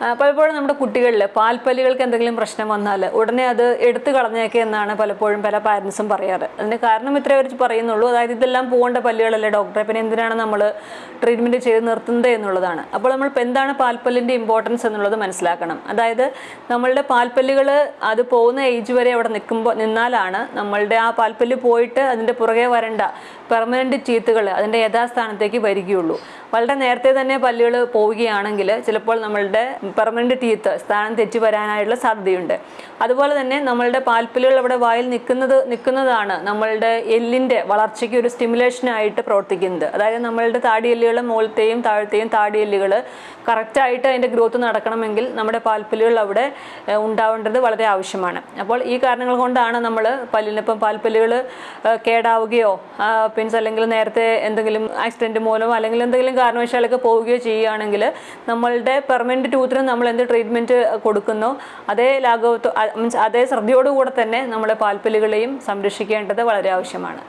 പലപ്പോഴും നമ്മുടെ കുട്ടികളിൽ പാൽപ്പല്ലുകൾക്ക് എന്തെങ്കിലും പ്രശ്നം വന്നാൽ ഉടനെ അത് എടുത്തു കളഞ്ഞേക്കെ എന്നാണ് പലപ്പോഴും പല പാരൻസും പറയാറ്. അതിന്റെ കാരണം ഇത്രേ അവർ പറയുന്നുള്ളൂ. അതായത് ഇതെല്ലാം പോകേണ്ട പല്ലുകളല്ലേ ഡോക്ടറെ പിന്നെ എന്തിനാണ് നമ്മൾ ട്രീറ്റ്മെന്റ് ചെയ്ത് നിർത്തുന്നത് എന്നുള്ളതാണ്. അപ്പോൾ നമ്മൾ എന്താണ് പാൽപ്പല്ലിന്റെ ഇമ്പോർട്ടൻസ് എന്നുള്ളത് മനസ്സിലാക്കണം. അതായത് നമ്മളുടെ പാൽപ്പല്ലുകൾ അത് പോകുന്ന ഏജ് വരെ അവിടെ നിൽക്കുമ്പോൾ നിന്നാലാണ് നമ്മളുടെ ആ പാൽപ്പല്ല് പോയിട്ട് അതിന്റെ പുറകെ വരേണ്ട പെർമനന്റ് ചീത്തുകൾ അതിന്റെ യഥാസ്ഥാനത്തേക്ക് വരികയുള്ളൂ. വളരെ നേരത്തെ തന്നെ പല്ലുകൾ പോവുകയാണെങ്കിൽ ചിലപ്പോൾ നമ്മളുടെ പെർമനന്റ് ടീത്ത് സ്ഥാനം തെറ്റി വരാനായിട്ടുള്ള സാധ്യതയുണ്ട്. അതുപോലെ തന്നെ നമ്മളുടെ പാൽപ്പിലുകൾ അവിടെ വായിൽ നിൽക്കുന്നത് നിൽക്കുന്നതാണ് നമ്മളുടെ എല്ലിന്റെ വളർച്ചയ്ക്ക് ഒരു സ്റ്റിമുലേഷനായിട്ട് പ്രവർത്തിക്കുന്നത്. അതായത് നമ്മളുടെ താടിയെല്ലുകൾ മുകളിലത്തെയും താഴത്തെയും താടിയെല്ലുകൾ കറക്റ്റായിട്ട് അതിന്റെ ഗ്രോത്ത് നടക്കണമെങ്കിൽ നമ്മുടെ പാൽപ്പല്ലുകൾ അവിടെ ഉണ്ടാവേണ്ടത് വളരെ ആവശ്യമാണ്. അപ്പോൾ ഈ കാരണങ്ങൾ കൊണ്ടാണ് നമ്മൾ പല്ലിനിപ്പം പാൽപ്പല്ലുകൾ കേടാവുകയോ പിൻസ് അല്ലെങ്കിൽ നേരത്തെ എന്തെങ്കിലും ആക്സിഡന്റ് മൂലമോ അല്ലെങ്കിൽ എന്തെങ്കിലും കാരണവശാലൊക്കെ പോവുകയോ ചെയ്യുകയാണെങ്കിൽ നമ്മളുടെ പെർമനന്റ് ടൂത്തിന് നമ്മൾ എന്ത് ട്രീറ്റ്മെന്റ് കൊടുക്കുന്നോ അതേ ലാഘവത്വം മീൻസ് അതേ ശ്രദ്ധയോടുകൂടെ തന്നെ നമ്മളെ പാൽപ്പല്ലുകളെയും സംരക്ഷിക്കേണ്ടത് വളരെ ആവശ്യമാണ്.